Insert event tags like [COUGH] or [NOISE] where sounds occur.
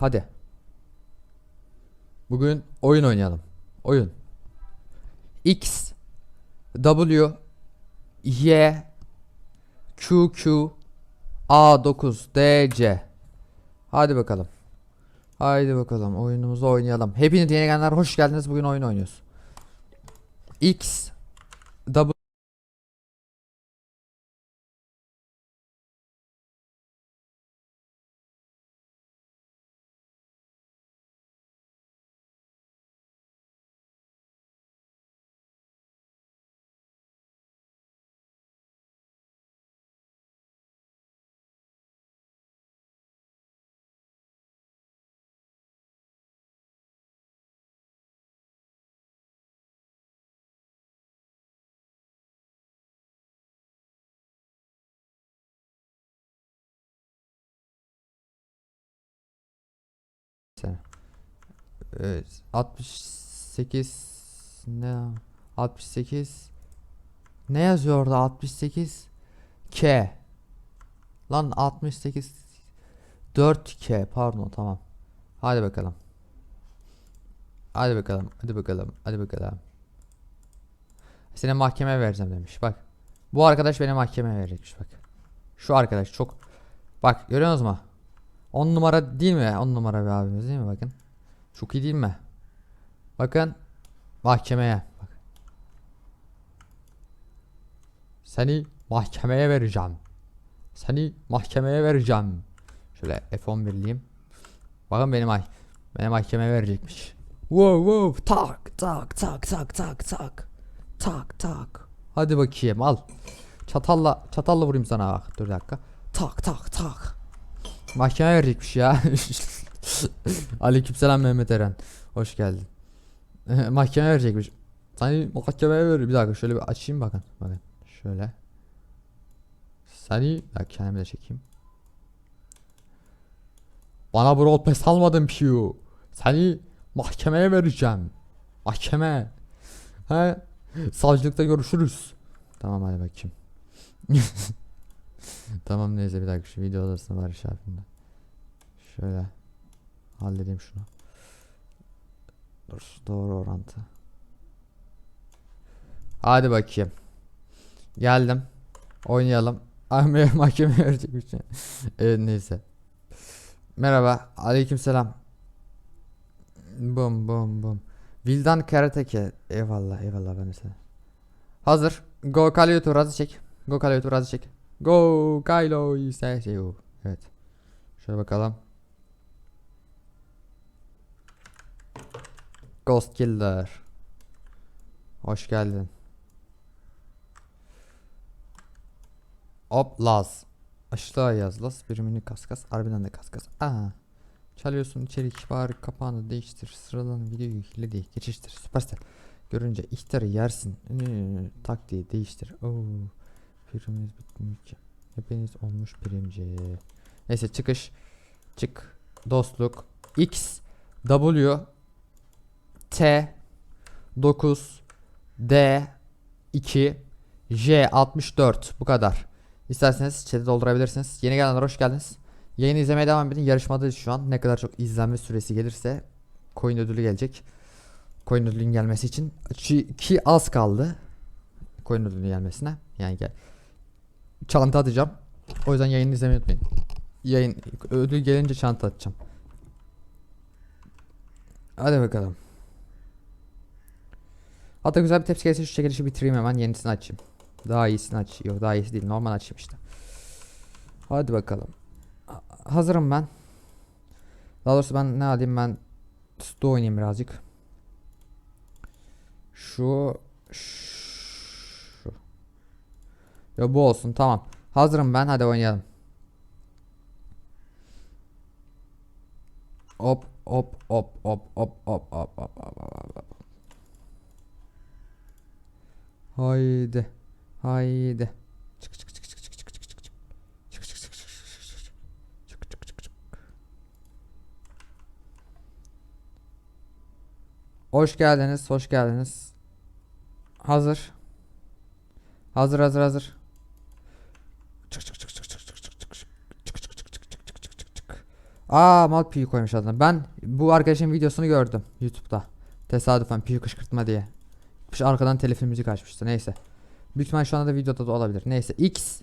Hadi. Bugün oyun oynayalım. Oyun. X W Y Q Q A9 D C Hadi bakalım. Haydi bakalım oyunumuzu oynayalım. Hepiniz yeni gelenler hoş geldiniz. Bugün oyun oynuyoruz. X W sene. Evet, 68 ne 68 ne yazıyor orada 68 K. Lan 68 4K pardon tamam. Hadi bakalım. Hadi bakalım hadi bakalım hadi bakalım. Seni mahkemeye vereceğim demiş bak. Bu arkadaş beni mahkemeye verecekmiş bak. Şu arkadaş çok bak görüyorsunuz mu 10 numara değil mi? 10 numara bir abimiz değil mi? Bakın. Çok iyi değil mi? Bakın. Mahkemeye. Seni mahkemeye vereceğim. Seni mahkemeye vereceğim. Şöyle F11'liyim. Bakın benim ay benim mahkemeye verecekmiş. Wow wow tak tak tak tak tak tak. Tak tak. Hadi bakayım al. Çatalla çatalla vurayım sana bak. Dur dakika. Tak tak tak. Mahkeme verecekmiş ya. [LAUGHS] Aleykümselam Mehmet Eren. Hoş geldin. [LAUGHS] mahkeme verecekmiş. Seni mahkemeye ver. Bir dakika şöyle bir açayım bakın. Bakın şöyle. Seni bak kendimi de çekeyim. Bana rol pes almadın Piyu. Seni mahkemeye vereceğim. Mahkeme. He? Savcılıkta görüşürüz. Tamam hadi bakayım. [LAUGHS] tamam neyse bir dakika şu video odasına var da. Şöyle halledeyim şunu. Dur doğru orantı. Hadi bakayım. Geldim. Oynayalım. [LAUGHS] Ahmet mahkeme verecek bir şey. evet neyse. Merhaba. Aleykümselam. Bum bum bum. Vildan Karateke. Eyvallah eyvallah ben de. Hazır. Go Kalyo tur hazır çek. Go Kalyo tur hazır çek. Go Kylo ise şey. Evet. Şöyle bakalım. Ghost Killer. Hoş geldin. Hop Laz. Aşağı yaz Laz. Birimini kaskas. Harbiden de kaskas. Aa. Çalıyorsun içerik bari kapağını değiştir. Sıradan videoyu hile diye geçiştir. Süperstar. Görünce ihtarı yersin. Ee, tak diye değiştir. Oo. Pirimiz bitmiş. Hepiniz olmuş birinci. Neyse çıkış. Çık. Dostluk. X. W. T. 9. D. 2. J. 64. Bu kadar. İsterseniz chat'i doldurabilirsiniz. Yeni gelenler hoş geldiniz. Yayını izlemeye devam edin. Yarışmadayız şu an. Ne kadar çok izlenme süresi gelirse coin ödülü gelecek. Coin ödülün gelmesi için. Ki, az kaldı. Coin ödülü gelmesine. Yani gel. Çanta atacağım. O yüzden yayını izlemeyi unutmayın. Yayın ödül gelince çanta atacağım. Hadi bakalım. Hatta güzel bir tepsi gelirse şu çekilişi bitireyim hemen yenisini açayım. Daha iyisini aç. Yok daha iyisi değil. Normal açayım işte. Hadi bakalım. Ha- Hazırım ben. Daha doğrusu ben ne alayım ben Sto oynayayım birazcık. Şu şu. Ya bu olsun tamam. Hazırım ben hadi oynayalım. Hop hop hop hop hop hop hop hop hop hop. Haydi. Haydi. Çık çık çık çık çık çık. Çık çık çık çık çık çık çık. Çık çık çık çık. Hoş geldiniz, hoş geldiniz. Hazır. Hazır hazır hazır. Aa mal piyu koymuş adına. Ben bu arkadaşın videosunu gördüm YouTube'da. Tesadüfen piyu kışkırtma diye. Şu arkadan telifli müzik açmıştı. Neyse. Büyük ihtimal şu anda da videoda da olabilir. Neyse. X